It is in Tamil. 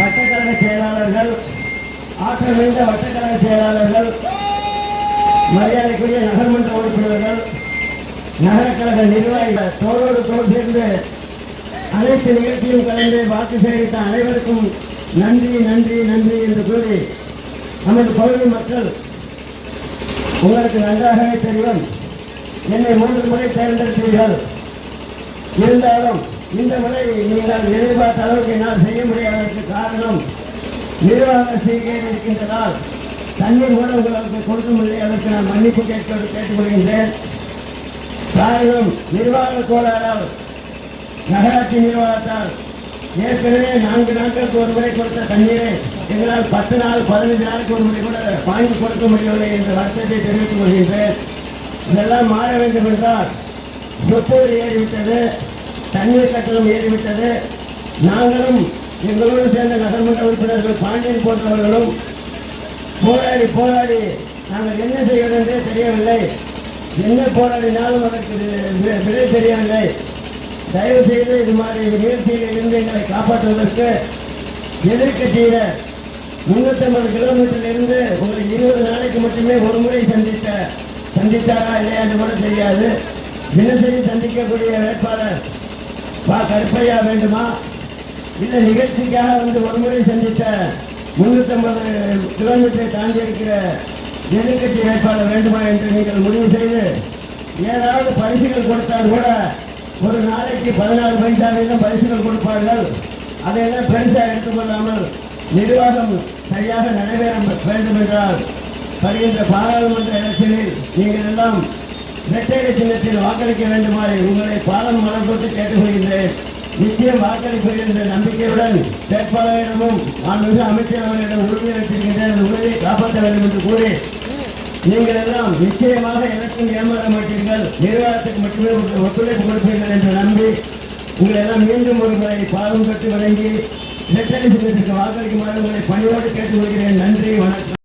வட்டக்கழக செயலாளர்கள் ஆற்றல் மிகுந்த வட்டக்கழக செயலாளர்கள் மரியாதைக்குரிய நகர்மன்ற உறுப்பினர்கள் நகரக்கழக நிர்வாகிகள் தோளோடு தோல் சேர்ந்து அனைத்து நிகழ்ச்சியும் கலந்து வாக்கு சேகரித்த அனைவருக்கும் நன்றி நன்றி நன்றி என்று கூறி நமது பகுதி மக்கள் உங்களுக்கு நன்றாகவே தெரியும். என்னை மூன்று முறை தேர்ந்தெடுத்தீர்கள். இருந்தாலும் இந்த முறை நீங்கள் எதிர்பார்த்த அளவுக்கு என்னால் செய்ய முடியாததற்கு காரணம் நிர்வாக சீர்கேடு இருக்கின்றதால் தண்ணீர் கூட உங்களுக்கு கொடுக்க முடியல அதற்கு நான் மன்னிப்பு கேட்க கேட்டுக்கொள்கின்றேன். காரணம் நிர்வாக கோளாறால் நகராட்சி நிர்வாகத்தால் ஏற்கனவே நான்கு நாட்களுக்கு ஒரு முறை கொடுத்த தண்ணீரை எங்களால் பத்து நாள் பதினஞ்சு நாளுக்கு ஒரு முறை கூட வாங்கி கொடுக்க முடியவில்லை என்ற வருத்தத்தை தெரிவித்துக் கொள்கின்றேன். இதெல்லாம் மாற வேண்டும் என்றால் சொத்து ஏறிவிட்டது. தண்ணீர் கட்டணம் ஏறிவிட்டது. நாங்களும் எங்களோடு சேர்ந்த நகர்மன்ற உறுப்பினர்கள் பாண்டியன் போன்றவர்களும் போராடி போராடி நாங்கள் என்ன செய்வது என்றே தெரியவில்லை. என்ன போராடினாலும் அதற்கு விலை விடை தெரியவில்லை. தயவு செய்து இது மாதிரி நிகழ்ச்சியில் இருந்து எங்களை காப்பாற்றுவதற்கு எதிர்க்கட்சியில முன்னூத்தி ஐம்பது கிலோமீட்டர்ல இருந்து ஒரு இருபது நாளைக்கு மட்டுமே ஒரு முறை சந்தித்த சந்தித்தாரா இல்லையா என்று கூட தெரியாது. தினசரி சந்திக்கக்கூடிய வேட்பாளர் பா கருப்பையா வேண்டுமா? இந்த நிகழ்ச்சிக்காக வந்து ஒருமுறை சந்தித்த முன்னூத்தி ஐம்பது கிலோமீட்டரை தாண்டி இருக்கிற எதிர்கட்சி வேட்பாளர் வேண்டுமா என்று நீங்கள் முடிவு செய்து ஏதாவது பரிசுகள் கொடுத்தால் கூட ஒரு நாளைக்கு பதினாறு பைசாவிலும் பரிசுகள் கொடுப்பார்கள். அதையெல்லாம் பெருசாக எடுத்துக்கொள்ளாமல் நிர்வாகம் சரியாக நிறைவேற வேண்டும் என்றால் வருகின்ற பாராளுமன்ற எலெக்ஷனில் நீங்கள் எல்லாம் இரட்டைலை சின்னத்தில் வாக்களிக்க வேண்டுமாறு உங்களை பாலம் மலர்போட்டு கேட்டுக்கொள்கின்றேன். நிச்சயம் வாக்களிப்பீர்கள் என்ற நம்பிக்கையுடன் வேட்பாளரிடமும் மாண்புமிகு அமைச்சர் அவர்களிடம் உறுதி அளித்திருக்கின்றேன். அந்த உறுதியை காப்பாற்ற வேண்டும் என்று கூறி நீங்கள் எல்லாம் நிச்சயமாக எனக்கும் ஏமாற மாட்டீர்கள். நிர்வாகத்துக்கு மட்டுமே ஒத்துழைப்பு கொடுப்பீர்கள் என்று நம்பி உங்களை எல்லாம் மீண்டும் ஒரு முறை பாலம் கட்டி வழங்கி இரட்டலை சின்னத்திற்கு வாக்களிக்குமாறு உங்களை பணியோடு கேட்டுக்கொள்கிறேன். நன்றி வணக்கம்.